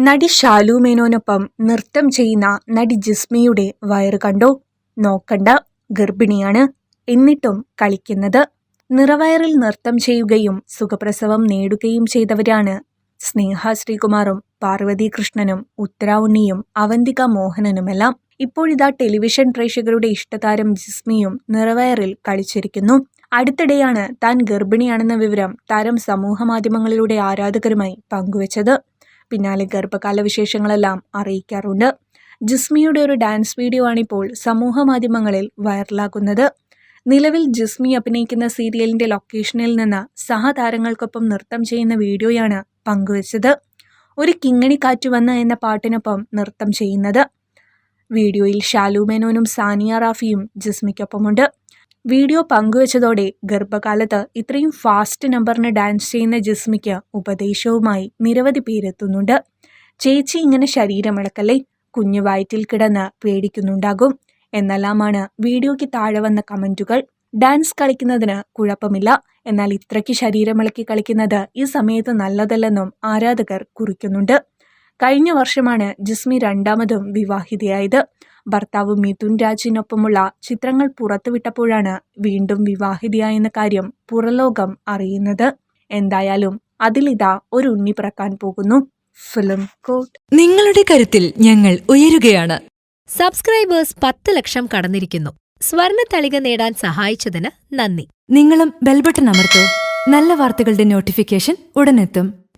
നടി ഷാലു മേനോനൊപ്പം നൃത്തം ചെയ്യുന്ന നടി ജിസ്മിയുടെ വയറ് കണ്ടോ? നോക്കണ്ട ഗർഭിണിയാണ്. എന്നിട്ടും കളിക്കുന്നത്. നിറവയറിൽ നൃത്തം ചെയ്യുകയും സുഖപ്രസവം നേടുകയും ചെയ്തവരാണ് സ്നേഹ ശ്രീകുമാറും പാർവതി കൃഷ്ണനും ഉത്തര ഉണ്ണിയും അവന്തിക മോഹനനുമെല്ലാം. ഇപ്പോഴിതാ ടെലിവിഷൻ പ്രേക്ഷകരുടെ ഇഷ്ടതാരം ജിസ്മിയും നിറവയറിൽ കളിച്ചിരിക്കുന്നു. അടുത്തിടെയാണ് താൻ ഗർഭിണിയാണെന്ന വിവരം താരം സമൂഹമാധ്യമങ്ങളിലൂടെ ആരാധകരുമായി പങ്കുവച്ചത്. പിന്നാലെ ഗർഭകാല വിശേഷങ്ങളെല്ലാം അറിയിക്കാറുണ്ട്. ജിസ്മിയുടെ ഒരു ഡാൻസ് വീഡിയോ ആണിപ്പോൾ സമൂഹ മാധ്യമങ്ങളിൽ വൈറലാകുന്നത്. നിലവിൽ ജിസ്മി അഭിനയിക്കുന്ന സീരിയലിന്റെ ലൊക്കേഷനിൽ നിന്ന് സഹതാരങ്ങൾക്കൊപ്പം നൃത്തം ചെയ്യുന്ന വീഡിയോയാണ് പങ്കുവച്ചത്. ഒരു കിങ്ങണി കാറ്റ് വന്ന് എന്ന പാട്ടിനൊപ്പം നൃത്തം ചെയ്യുന്നത്. വീഡിയോയിൽ ഷാലു മേനോനും സാനിയ റാഫിയും ജിസ്മിക്കൊപ്പമുണ്ട്. വീഡിയോ പങ്കുവച്ചതോടെ ഗർഭകാലത്ത് ഇത്രയും ഫാസ്റ്റ് നമ്പറിന് ഡാൻസ് ചെയ്യുന്ന ജിസ്മിക്ക് ഉപദേശവുമായി നിരവധി പേരെത്തുന്നുണ്ട്. ചേച്ചി ഇങ്ങനെ ശരീരമിളക്കല്ലേ കുഞ്ഞു വയറ്റിൽ കിടന്ന് പേടിക്കുന്നുണ്ടാകും. എന്നെല്ലാമാണ് വീഡിയോയ്ക്ക് താഴെ വന്ന കമന്റുകൾ ഡാൻസ് കളിക്കുന്നതിന് കുഴപ്പമില്ല എന്നാൽ ഇത്രയ്ക്ക് ശരീരമിളക്കി കളിക്കുന്നത് ഈ സമയത്ത് നല്ലതല്ലെന്നും ആരാധകർ കുറിക്കുന്നുണ്ട്. കഴിഞ്ഞ വർഷമാണ് ജിസ്മി രണ്ടാമതും വിവാഹിതയായത്. ഭർത്താവ് മിഥുൻ രാജിനൊപ്പമുള്ള ചിത്രങ്ങൾ പുറത്തുവിട്ടപ്പോഴാണ് വീണ്ടും വിവാഹിതയായെന്ന കാര്യം പുറലോകം അറിയുന്നത്. എന്തായാലും അതിലിതാ ഒരു ഉണ്ണി പിറക്കാൻ പോകുന്നു. ഫിലിം കോട്ട് നിങ്ങളുടെ കരുത്തിൽ ഞങ്ങൾ ഉയരുകയാണ്. സബ്സ്ക്രൈബേഴ്സ് പത്ത് ലക്ഷം കടന്നിരിക്കുന്നു. സ്വർണ തളിക നേടാൻ സഹായിച്ചതിന് നന്ദി. നിങ്ങളും ബെൽബട്ടൺ അമർത്തു. നല്ല വാർത്തകളുടെ നോട്ടിഫിക്കേഷൻ ഉടനെത്തും.